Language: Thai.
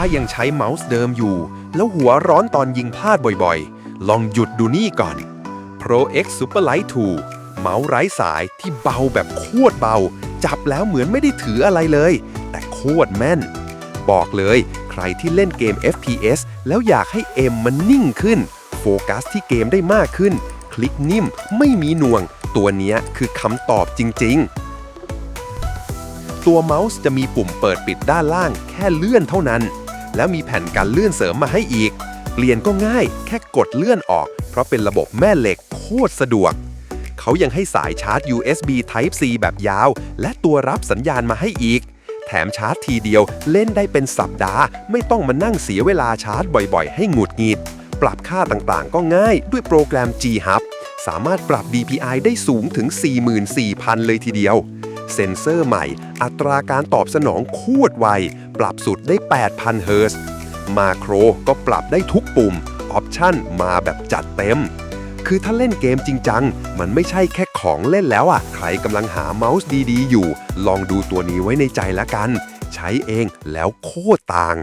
ถ้ายังใช้เมาส์เดิมอยู่ แล้วหัวร้อนตอนยิงพลาดบ่อยๆ ลองหยุดดูนี่ก่อน Pro X Superlight 2 เมาส์ไร้สายที่เบาแบบโคตรเบา จับแล้วเหมือนไม่ได้ถืออะไรเลย แต่โคตรแม่น บอกเลยใครที่เล่นเกม FPS แล้วอยากให้เอ็มมันนิ่งขึ้น โฟกัสที่เกมได้มากขึ้น คลิกนิ่มไม่มีหน่วง ตัวนี้คือคำตอบจริง ๆ ตัวเมาส์จะมีปุ่มเปิดปิดด้านล่างแค่เลื่อนเท่านั้น แล้วมีแผ่นกันเลื่อนเสริมมาให้อีก เปลี่ยนก็ง่าย แค่กดเลื่อนออก เพราะเป็นระบบแม่เหล็กโคตรสะดวก เขายังให้สายชาร์จ USB Type C แบบยาว และตัวรับสัญญาณมาให้อีก แถมชาร์จทีเดียวเล่นได้เป็นสัปดาห์ ไม่ต้องมานั่งเสียเวลาชาร์จบ่อยๆ ให้หงุดหงิด ปรับค่าต่างๆ ก็ง่ายด้วยโปรแกรม G Hub สามารถปรับ DPI ได้สูงถึง 44,000 เลยทีเดียว เซ็นเซอร์ใหม่ อัตราการตอบสนองโคตรไว ปรับสุดได้ 8,000 เฮิร์ตซ์มาโครก็ปรับได้ทุกปุ่ม ออปชั่นมาแบบจัดเต็ม คือถ้าเล่นเกมจริงจัง มันไม่ใช่แค่ของเล่นแล้วอะ ใครกำลังหาเมาส์ดีๆ อยู่ ลองดูตัวนี้ไว้ในใจละกัน ใช้เองแล้วโคตรต่าง